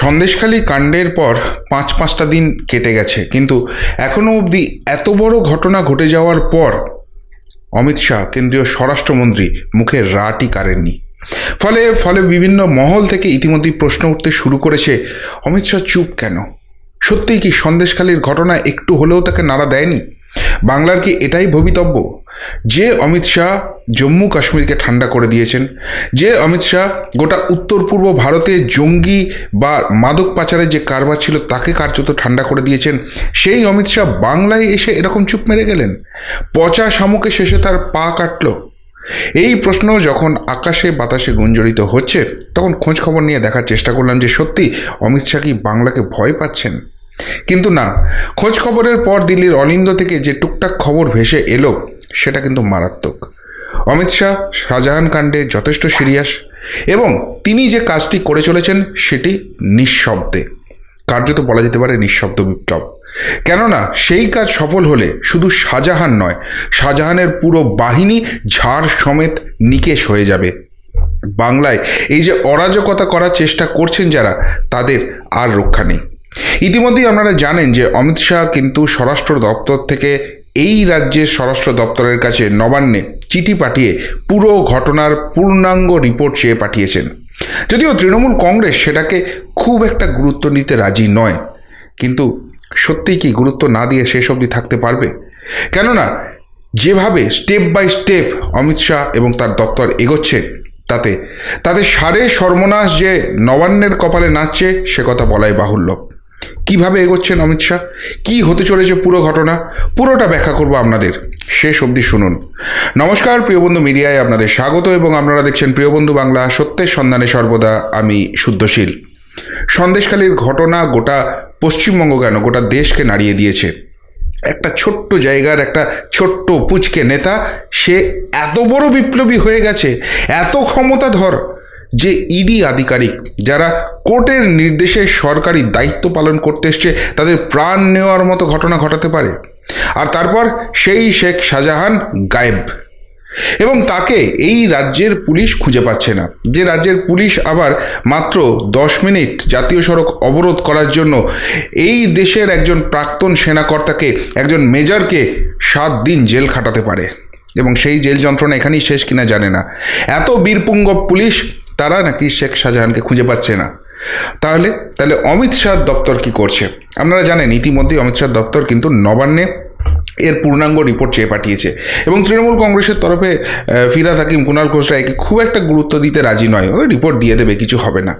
সন্দেশখালী কাণ্ডের পর পাঁচ পাঁচটা দিন কেটে গেছে। কিন্তু এখনও অবধি এত বড় ঘটনা ঘটে যাওয়ার পর অমিত শাহ, কেন্দ্রীয় স্বরাষ্ট্রমন্ত্রী মুখে রাটি কাড়েননি। ফলে ফলে বিভিন্ন মহল থেকে ইতিমধ্যেই প্রশ্ন উঠতে শুরু করেছে, অমিত শাহ চুপ কেন? সত্যিই কি সন্দেশখালীর ঘটনা একটু হলেও তাকে নাড়া দেয়নি? বাংলার কি এটাই ভবিতব্য? যে অমিত শাহ জম্মু কাশ্মীরকে ঠান্ডা করে দিয়েছেন, যে অমিত শাহ গোটা উত্তর পূর্ব ভারতে জঙ্গি বা মাদক পাচারের যে কারবার ছিল তাকে কার্যত ঠান্ডা করে দিয়েছেন, সেই অমিত শাহ বাংলায় এসে এরকম চুপ মেরে গেলেন? পচা শামুকে শেষে তার পা কাটলো। এই প্রশ্ন যখন আকাশে বাতাসে গুঞ্জরিত হচ্ছে, তখন খোঁজ খবর নিয়ে দেখার চেষ্টা করলাম যে সত্যি অমিত শাহ কি বাংলাকে ভয় পাচ্ছেন? কিন্তু না খোঁজ খবরের পর দিল্লির অলিন্দ থেকে যে টুকটাক খবর ভেসে এলো সেটা কিন্তু মারাত্মক। অমিত শাহ, শাহজাহান কাণ্ডে যথেষ্ট সিরিয়াস এবং তিনি যে কাজটি করে চলেছেন সেটি নিঃশব্দে। কার্যত বলা যেতে পারে নিঃশব্দ বিপ্লব। কেননা সেই কাজ সফল হলে শুধু শাহজাহান নয়, শাহজাহানের পুরো বাহিনী ঝাড় সমেত নিকেশ হয়ে যাবে। বাংলায় এই যে অরাজকতা করার চেষ্টা করছেন যারা, তাদের আর রক্ষা নেই। ইতিমধ্যেই আপনারা জানেন যে অমিত শাহ কিন্তু স্বরাষ্ট্র দপ্তর থেকে এই রাজ্যের স্বরাষ্ট্র দপ্তরের কাছে নবান্নে চিঠি পাঠিয়ে পুরো ঘটনার পূর্ণাঙ্গ রিপোর্ট চেয়ে পাঠিয়েছেন। যদিও তৃণমূল কংগ্রেস সেটাকে খুব একটা গুরুত্ব নিতে রাজি নয়, কিন্তু সত্যিই কি গুরুত্ব না দিয়ে শেষ অবধি থাকতে পারবে? কেননা, যেভাবে step by step Amit Shah এবং তার দপ্তর এগোচ্ছে, তাতে তাতে সারে সর্বনাশ যে নবান্নের কপালে নাচছে, সে কথা বলাই বাহুল্য। কীভাবে এগোচ্ছেন অমিত শাহ? কী হতে চলেছে পুরো ঘটনা? পুরোটা ব্যাখ্যা করব আপনাদের। শেষ অবধি শুনুন। নমস্কার, প্রিয় বন্ধু মিডিয়ায় আপনাদের স্বাগত এবং আপনারা দেখছেন প্রিয় বন্ধু বাংলা, সত্যের সন্ধানে সর্বদা আমি শুদ্ধশীল। সন্দেশকালীর ঘটনা গোটা পশ্চিমবঙ্গ কেন, গোটা দেশকে নাড়িয়ে দিয়েছে? একটা ছোট্ট জায়গার একটা ছোট্ট পুচকে নেতা, সে এত বড় বিপ্লবী হয়ে গেছে, এত ক্ষমতাধর যে ইডি আধিকারিক যারা কোর্টের নির্দেশে সরকারি দায়িত্ব পালন করতে এসছে, তাদের প্রাণ নেওয়ার মতো ঘটনা ঘটাতে পারে। আর তারপর সেই শেখ শাহজাহান গায়েব। এবং তাকে এই রাজ্যের পুলিশ খুঁজে পাচ্ছে না। যে রাজ্যের পুলিশ আবার মাত্র দশ মিনিট জাতীয় সড়ক অবরোধ করার জন্য এই দেশের একজন প্রাক্তন সেনাকর্তাকে, একজন মেজরকে সাত দিন জেল খাটাতে পারে। এবং সেই জেল যন্ত্রণা এখানেই শেষ কিনা জানে না। এত বীরপুঙ্গ পুলিশ তারা নাকি শেখ শাহজাহানকে খুঁজে পাচ্ছে না। তাহলে তাহলে অমিত শাহ দপ্তর কি করছে? আপনারা জানেন, ইতিমধ্যেই অমিত শাহ দপ্তর কিন্তু নবান্নে এর পূর্ণাঙ্গ রিপোর্ট চেয়ে পাঠিয়েছে। এবং তৃণমূল কংগ্রেসের তরফে ফিরাদ হাকিম কুণাল ঘোষরা একে খুব একটা গুরুত্ব দিতে রাজি নয়। ওই রিপোর্ট দিয়ে দেবে, কিছু হবে না।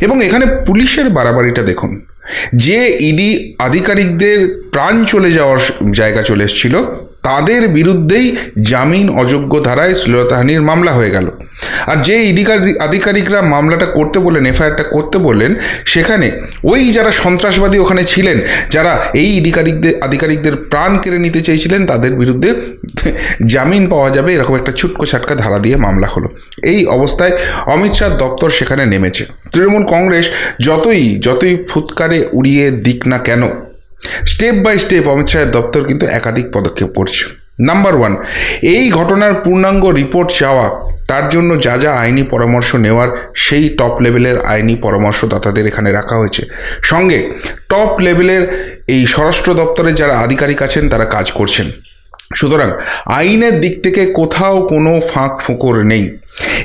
এবং এখানে পুলিশের বাড়াবাড়িটা দেখুন। যে ইডি আধিকারিকদের প্রাণ চলে যাওয়ার জায়গা চলে এসেছিল, তাদের বিরুদ্ধেই জামিন অযোগ্য ধারায় শ্লীলতাহানির মামলা হয়ে গেল। আর যে ইডি আধিকারিকরা মামলাটা করতে বললেন, এফআইআরটা করতে বললেন, সেখানে ওই যারা সন্ত্রাসবাদী ওখানে ছিলেন, যারা এই ইডিকারিকদের, আধিকারিকদের প্রাণ কেড়ে নিতে চেয়েছিলেন, তাদের বিরুদ্ধে জামিন পাওয়া যাবে, এরকম একটা ছুটকো ছাটকা ধারা দিয়ে মামলা হলো। এই অবস্থায় অমিত শাহ দপ্তর সেখানে নেমেছে। তৃণমূল কংগ্রেস যতই যতই ফুৎকারে উড়িয়ে দিক না কেন, স্টেপ বাই স্টেপ অমিত শাহের দপ্তর কিন্তু একাধিক পদক্ষেপ করছে। নাম্বার ওয়ান, এই ঘটনার পূর্ণাঙ্গ রিপোর্ট চাওয়া তার জন্য যা যা আইনি পরামর্শ নেওয়ার সেই টপ লেভেলের আইনি পরামর্শদাতাদের এখানে রাখা হয়েছে। সঙ্গে টপ লেভেলের এই স্বরাষ্ট্র দপ্তরের যারা আধিকারিক আছেন, তারা কাজ করছেন। সুতরাং আইনের দিক থেকে কোথাও কোনো ফাঁক ফোকর নেই।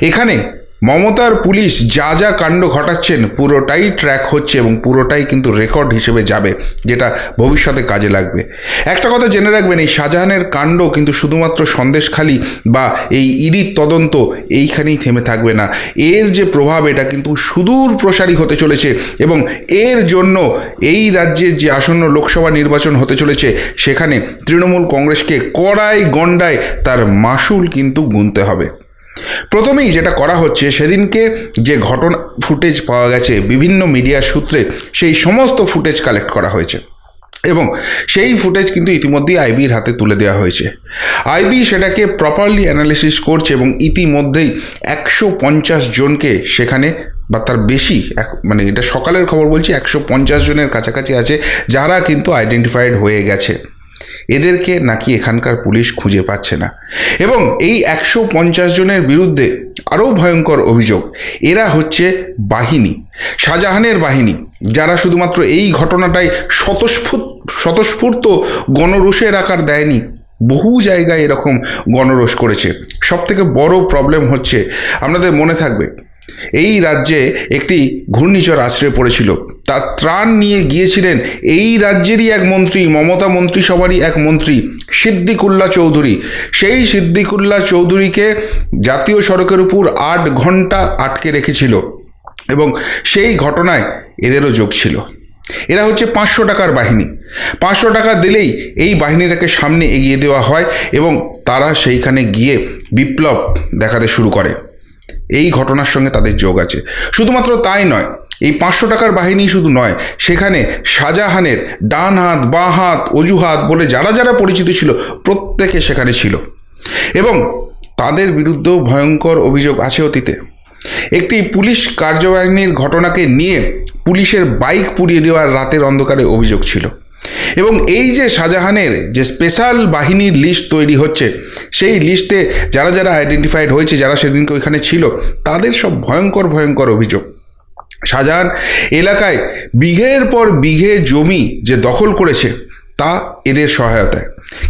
এখানে মমতার পুলিশ যা যা কাণ্ড ঘটাচ্ছেন, পুরোটাই ট্র্যাক হচ্ছে এবং পুরোটাই কিন্তু রেকর্ড হিসেবে যাবে, যেটা ভবিষ্যতে কাজে লাগবে। একটা কথা জেনে রাখবেন, এই শাহজাহানের কাণ্ড কিন্তু শুধুমাত্র সন্দেশখালি বা এই ইডির তদন্ত এইখানেই থেমে থাকবে না। এর যে প্রভাব, এটা কিন্তু সুদূর প্রসারী হতে চলেছে এবং এর জন্য এই রাজ্যের যে আসন্ন লোকসভা নির্বাচন হতে চলেছে, সেখানে তৃণমূল কংগ্রেসকে কড়াই গণ্ডায় তার মাসুল কিন্তু গুনতে হবে। প্রথমেই যেটা করা হচ্ছে, সেদিনকে যে ঘটনা, ফুটেজ পাওয়া গেছে বিভিন্ন মিডিয়ার সূত্রে, সেই সমস্ত ফুটেজ কালেক্ট করা হয়েছে। এবং সেই ফুটেজ কিন্তু ইতিমধ্যেই আইবির হাতে তুলে দেওয়া হয়েছে। আইবি সেটাকে প্রপারলি অ্যানালিসিস করছে এবং ইতিমধ্যেই একশো পঞ্চাশ জনকে সেখানে, বা তার বেশি, এক মানে এটা সকালের খবর বলছি, একশো পঞ্চাশ জনের কাছাকাছি আছে, যারা কিন্তু আইডেন্টিফাইড হয়ে গেছে। এদেরকে নাকি এখানকার পুলিশ খুঁজে পাচ্ছে না। এবং এই একশো পঞ্চাশ জনের বিরুদ্ধে আরও ভয়ঙ্কর অভিযোগ। এরা হচ্ছে বাহিনী, শাহজাহানের বাহিনী, যারা শুধুমাত্র এই ঘটনাটাই স্বতঃস্ফূর্ত স্বতঃস্ফূর্ত গণরোষের আকার দেয়নি। বহু জায়গায় এরকম গণরোষ করেছে। সব থেকে বড় প্রবলেম হচ্ছে, আপনাদের মনে থাকবে, এই রাজ্যে একটি ঘূর্ণিঝড় আশ্রয় পড়েছিল। তার ত্রাণ নিয়ে গিয়েছিলেন। এই রাজ্যেরই এক মন্ত্রী, মমতা মন্ত্রিসভারই এক মন্ত্রী সিদ্দিকুল্লাহ চৌধুরী। সেই সিদ্দিকুল্লাহ চৌধুরীকে জাতীয় সড়কের উপর আট ঘণ্টা আটকে রেখেছিল এবং সেই ঘটনায় এদেরও যোগ ছিল। এরা হচ্ছে পাঁচশো টাকার বাহিনী। পাঁচশো টাকা দিলেই এই বাহিনীটাকে সামনে এগিয়ে দেওয়া হয় এবং তারা সেইখানে গিয়ে বিপ্লব দেখাতে শুরু করে। এই ঘটনার সঙ্গে তাদের যোগ আছে। শুধুমাত্র তাই নয় এই পাঁচশো টাকার বাহিনী শুধু নয়, সেখানে শাহজাহানের ডান হাত, বাঁ হাত অজুহাত বলে যারা যারা পরিচিত ছিল প্রত্যেকে সেখানে ছিল। এবং তাদের বিরুদ্ধেও ভয়ঙ্কর অভিযোগ আছে অতীতে। একটি পুলিশ কার্যবাহিনীর ঘটনাকে নিয়ে পুলিশের বাইক পুড়িয়ে দেওয়ার রাতের অন্ধকারে অভিযোগ ছিল। এবং এই যে শাহজাহানের যে স্পেশাল বাহিনীর লিস্ট তৈরি হচ্ছে, সেই লিস্টে যারা যারা আইডেন্টিফাইড হয়েছে, যারা সেদিনকে ওইখানে ছিল, তাদের সব ভয়ঙ্কর ভয়ঙ্কর অভিযোগ। শাহজাহান এলাকায় বিঘের পর বিঘে জমি যে দখল করেছে, তা এদের সহায়তায়।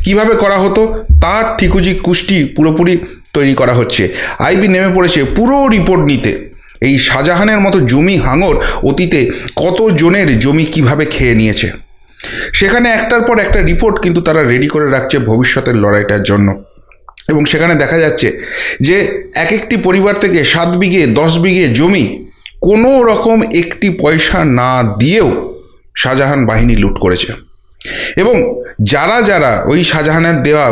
কীভাবে করা হতো? তার ঠিকুজি কুষ্টি পুরোপুরি তৈরি করা হচ্ছে। আইবি নেমে পড়েছে পুরো রিপোর্ট নিতে। এই শাহজাহানের মতো জমি হাঙর অতীতে কত জনের জমি কীভাবে খেয়ে নিয়েছে? সেখানে একটার পর একটা রিপোর্ট কিন্তু তারা রেডি করে রাখছে ভবিষ্যতের লড়াইটার জন্য। এবং সেখানে দেখা যাচ্ছে যে এক একটি পরিবার থেকে সাত বিঘে, দশ বিঘে জমি কোনো রকম একটি পয়সা না দিয়েও শাহজাহান বাহিনী লুট করেছে। এবং যারা যারা ওই শাহজাহানের দেওয়া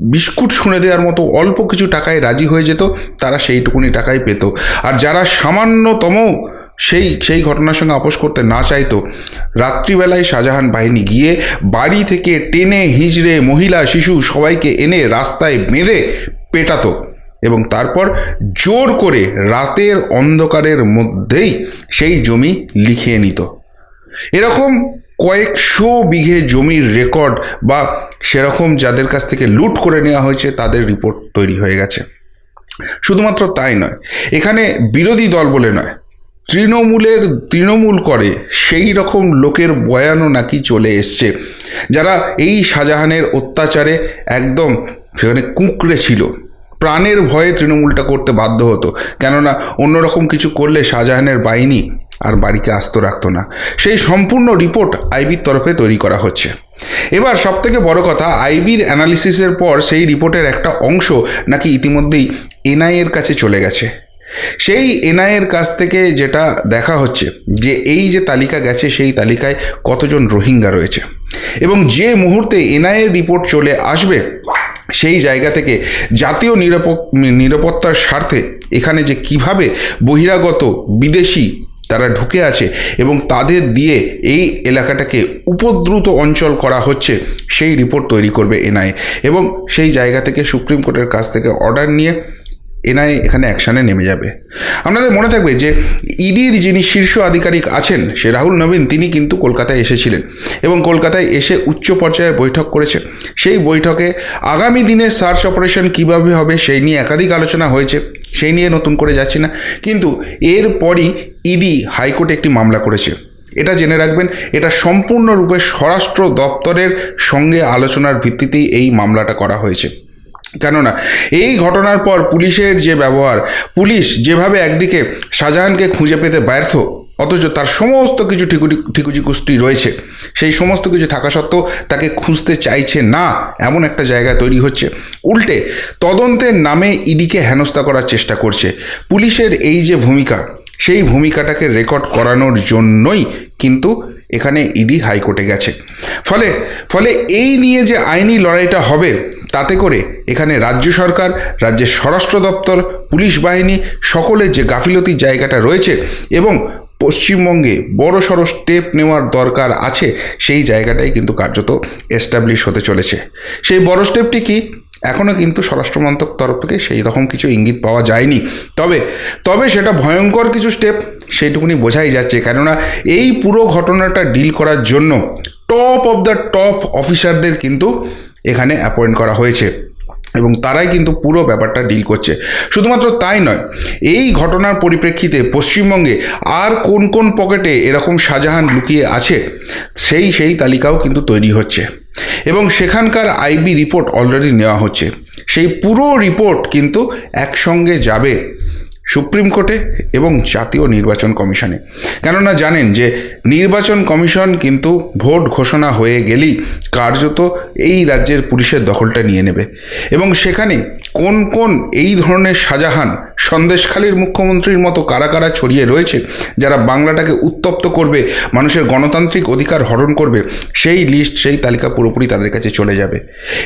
বিস্কুট শুনে দেওয়ার মতো অল্প কিছু টাকায় রাজি হয়ে যেত, তারা সেইটুকুনি টাকাই পেত। আর যারা সামান্যতম সেই সেই ঘটনার সঙ্গে আপোষ করতে না চাইতো, রাত্রিবেলায় শাহজাহান বাহিনী গিয়ে বাড়ি থেকে টেনে হিজড়ে মহিলা, শিশু সবাইকে এনে রাস্তায় বেঁধে পেটাতো। এবং তারপর জোর করে রাতের অন্ধকারের মধ্যেই সেই জমি লিখিয়ে নিত। এরকম কয়েকশো বিঘে জমির রেকর্ড বা সেরকম যাদের কাছ থেকে লুট করে নেওয়া হয়েছে, তাদের রিপোর্ট তৈরি হয়ে গেছে। শুধুমাত্র তাই নয়, এখানে বিরোধী দল বলে নয়, তৃণমূলের তৃণমূল করে সেই রকম লোকের বয়ানও নাকি চলে এসছে, যারা এই শাহজাহানের অত্যাচারে একদম সেখানে কুঁকড়ে ছিল। প্রাণের ভয়ে তৃণমূলটা করতে বাধ্য হতো। কেননা অন্যরকম কিছু করলে শাহজাহানের বাহিনী আর বাড়িকে আস্ত রাখত না। সেই সম্পূর্ণ রিপোর্ট আইবির তরফে তৈরি করা হচ্ছে। এবার সব থেকে বড় কথা, আইবির অ্যানালিসিসের পর সেই রিপোর্টের একটা অংশ নাকি ইতিমধ্যেই এনআইএর কাছে চলে গেছে। সেই এনআইএর কাছ থেকে যেটা দেখা হচ্ছে, যে এই যে তালিকা গেছে, সেই তালিকায় কতজন রোহিঙ্গা রয়েছে। এবং যে মুহূর্তে এনআইএর রিপোর্ট চলে আসবে সেই জায়গা থেকে জাতীয় নিরাপ নিরাপত্তার স্বার্থে এখানে যে কীভাবে বহিরাগত বিদেশি তারা ঢুকে আছে এবং তাদের দিয়ে এই এলাকাটাকে উপদ্রুত অঞ্চল করা হচ্ছে, সেই রিপোর্ট তৈরি করবে এনআইএ এবং সেই জায়গা থেকে সুপ্রিম কোর্টের কাছ থেকে অর্ডার নিয়ে এনআইএ এখানে অ্যাকশানে নেমে যাবে। আপনাদের মনে থাকবে যে ইডির যিনি শীর্ষ আধিকারিক আছেন, সে রাহুল নবীন, তিনি কিন্তু কলকাতায় এসেছিলেন এবং কলকাতায় এসে উচ্চ পর্যায়ের বৈঠক করেছে সেই বৈঠকে আগামী দিনের সার্চ অপারেশন কীভাবে হবে, সেই নিয়ে একাধিক আলোচনা হয়েছে, সেই নিয়ে নতুন করে যাচ্ছি না। কিন্তু এরপরই ইডি হাইকোর্টে একটি মামলা করেছে। এটা জেনে রাখবেন, এটা সম্পূর্ণরূপে স্বরাষ্ট্র দপ্তরের সঙ্গে আলোচনার ভিত্তিতেই এই মামলাটা করা হয়েছে। কেননা এই ঘটনার পর পুলিশের যে ব্যবহার, পুলিশ যেভাবে একদিকে শাহজাহানকে খুঁজে পেতে ব্যর্থ, অথচ তার সমস্ত কিছু ঠিকুটি, ঠিকুজি কুষ্টি রয়েছে, সেই সমস্ত কিছু থাকা সত্ত্বেও তাকে খুঁজতে চাইছে না, এমন একটা জায়গা তৈরি হচ্ছে। উল্টে তদন্তের নামে ইডিকে হেনস্থা করার চেষ্টা করছে। পুলিশের এই যে ভূমিকা, সেই ভূমিকাটাকে রেকর্ড করানোর জন্যই কিন্তু এখানে ইডি হাইকোর্টে গেছে। ফলে ফলে এই নিয়ে যে আইনি লড়াইটা হবে তাতে করে এখানে রাজ্য সরকার, রাজ্যের স্বরাষ্ট্র দপ্তর, পুলিশ বাহিনী সকলের যে গাফিলতির জায়গাটা রয়েছে এবং পশ্চিমবঙ্গে বড় সড়ো স্টেপ নেওয়ার দরকার আছে, সেই জায়গাটাই কিন্তু কার্যত এস্টাবলিশ হতে চলেছে। সেই বড় স্টেপটি কি? এখনও কিন্তু স্বরাষ্ট্র মন্ত্রক তরফ থেকে সেই রকম কিছু ইঙ্গিত পাওয়া যায়নি। তবে তবে সেটা ভয়ঙ্কর কিছু স্টেপ সেইটুকুনি বোঝাই যাচ্ছে। কেননা এই পুরো ঘটনাটা ডিল করার জন্য টপ অফ দ্য টপ অফিসারদের কিন্তু এখানে অ্যাপয়েন্ট করা হয়েছে। এবং তারাই কিন্তু পুরো ব্যাপারটা ডিল করছে। শুধুমাত্র তাই নয়, এই ঘটনার পরিপ্রেক্ষিতে পশ্চিমবঙ্গে আর কোন কোন পকেটে এরকম শাহজাহান লুকিয়ে আছে, সেই সেই তালিকাও কিন্তু তৈরি হচ্ছে। এবং সেখানকার আইবি রিপোর্ট অলরেডি নেওয়া হচ্ছে। সেই পুরো রিপোর্ট কিন্তু একসঙ্গে যাবে সুপ্রিম কোর্টে এবং জাতীয় নির্বাচন কমিশনে। কেননা জানেন যে নির্বাচন কমিশন কিন্তু ভোট ঘোষণা হয়ে গেলেই কার্যত এই রাজ্যের পুলিশের দখলটা নিয়ে নেবে। এবং সেখানে কোন কোন এই ধরনের শাহজাহান সন্দেশখালীর মুখ্যমন্ত্রীর মতো কারা কারা ছড়িয়ে রয়েছে, যারা বাংলাটাকে উত্তপ্ত করবে, মানুষের গণতান্ত্রিক অধিকার হরণ করবে, সেই লিস্ট, সেই তালিকা পুরোপুরি তাদের কাছে চলে যাবে।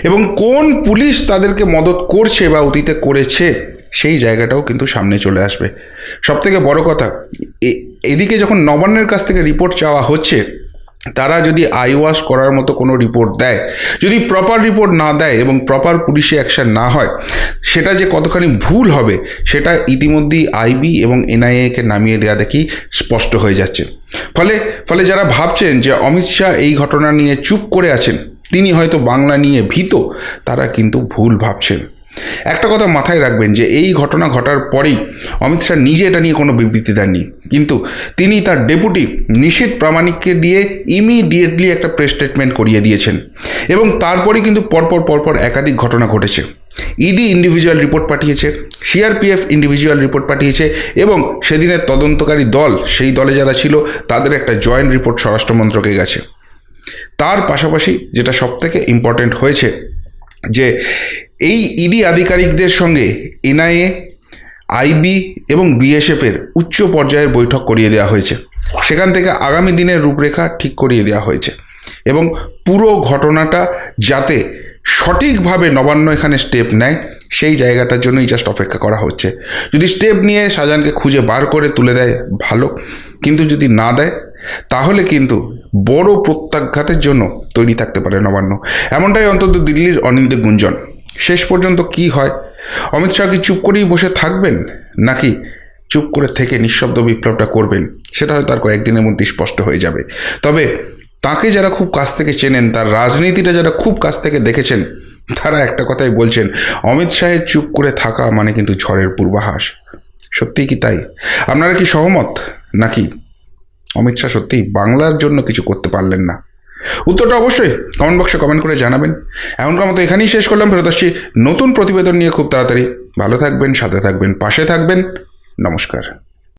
এবং কোন পুলিশ তাদেরকে মদত করছে বা অতীতে করেছে সেই জায়গাটাও কিন্তু সামনে চলে আসবে। সব থেকে বড় কথা এদিকে যখন নবান্নের কাছ থেকে রিপোর্ট চাওয়া হচ্ছে, তারা যদি আইওয়াশ করার মতো কোনো রিপোর্ট দেয়, যদি প্রপার রিপোর্ট না দেয় এবং প্রপার পুলিশে অ্যাকশন না হয়, সেটা যে কতখানি ভুল হবে, সেটা ইতিমধ্যেই আইবি এবং এনআইএকে নামিয়ে দেওয়া দেখি স্পষ্ট হয়ে যাচ্ছে। ফলে ফলে যারা ভাবছেন যে অমিত শাহ এই ঘটনা নিয়ে চুপ করে আছেন, তিনি হয়তো বাংলা নিয়ে ভীত, তারা কিন্তু ভুল ভাবছেন। একটা কথা মাথায় রাখবেন যে এই ঘটনা ঘটার পরেই অমিত শাহ নিজে এটা নিয়ে কোনো বিবৃতি দেননি। কিন্তু তিনি তার ডেপুটি নিশীত প্রামাণিককে দিয়ে ইমিডিয়েটলি একটা প্রেস স্টেটমেন্ট করিয়ে দিয়েছেন। এবং তারপরে কিন্তু পরপর পরপর একাধিক ঘটনা ঘটেছে। ইডি ইন্ডিভিজুয়াল রিপোর্ট পাঠিয়েছে সিআরপিএফ ইন্ডিভিজুয়াল রিপোর্ট পাঠিয়েছে এবং সেদিনের তদন্তকারী দল, সেই দলে যারা ছিল, তাদের একটা জয়েন্ট রিপোর্ট স্বরাষ্ট্র মন্ত্রকে গেছে তার পাশাপাশি যেটা সবথেকে ইম্পর্ট্যান্ট হয়েছে যে এই ইডি আধিকারিকদের সঙ্গে এনআইএ, আইবি এবং বিএসএফের উচ্চ পর্যায়ের বৈঠক করিয়ে দেওয়া হয়েছে। সেখান থেকে আগামী দিনের রূপরেখা ঠিক করিয়ে দেওয়া হয়েছে এবং পুরো ঘটনাটা যাতে সঠিকভাবে নবান্ন এখানে স্টেপ নেয়, সেই জায়গাটার জন্যই জাস্ট অপেক্ষা করা হচ্ছে। যদি স্টেপ নিয়ে শাহজাহানকে খুঁজে বার করে তুলে দেয়, ভালো। কিন্তু যদি না দেয়, তাহলে কিন্তু বড় প্রত্যাঘাতের জন্য তৈরি থাকতে পারে নবান্ন। এমনটাই অন্তত দিল্লির অনিন্দে গুঞ্জন। শেষ পর্যন্ত কি হয়? অমিত শাহ কি চুপ করেই বসে থাকবেন? নাকি চুপ করে থেকে নিঃশব্দ বিপ্লবটা করবেন? সেটা হয়তো আর কয়েকদিনের মধ্যেই স্পষ্ট হয়ে যাবে। তবে তাকে যারা খুব কাছ থেকে চেনেন, তার রাজনীতিটা যারা খুব কাছ থেকে দেখেছেন, তারা একটা কথাই বলছেন, অমিত শাহের চুপ করে থাকা মানে কিন্তু ঝড়ের পূর্বাভাস। সত্যিই কি তাই? আপনারা কি সহমত? নাকি অমিত শাহ সত্যিই বাংলার জন্য কিছু করতে পারলেন না। উত্তরটা অবশ্যই কমেন্ট বক্সে কমেন্ট করে জানাবেন। এখনকার মতো এখানেই শেষ করলাম, ফেরত আসছি নতুন প্রতিবেদন নিয়ে খুব তাড়াতাড়ি। ভালো থাকবেন, সাথে থাকবেন, পাশে থাকবেন। নমস্কার।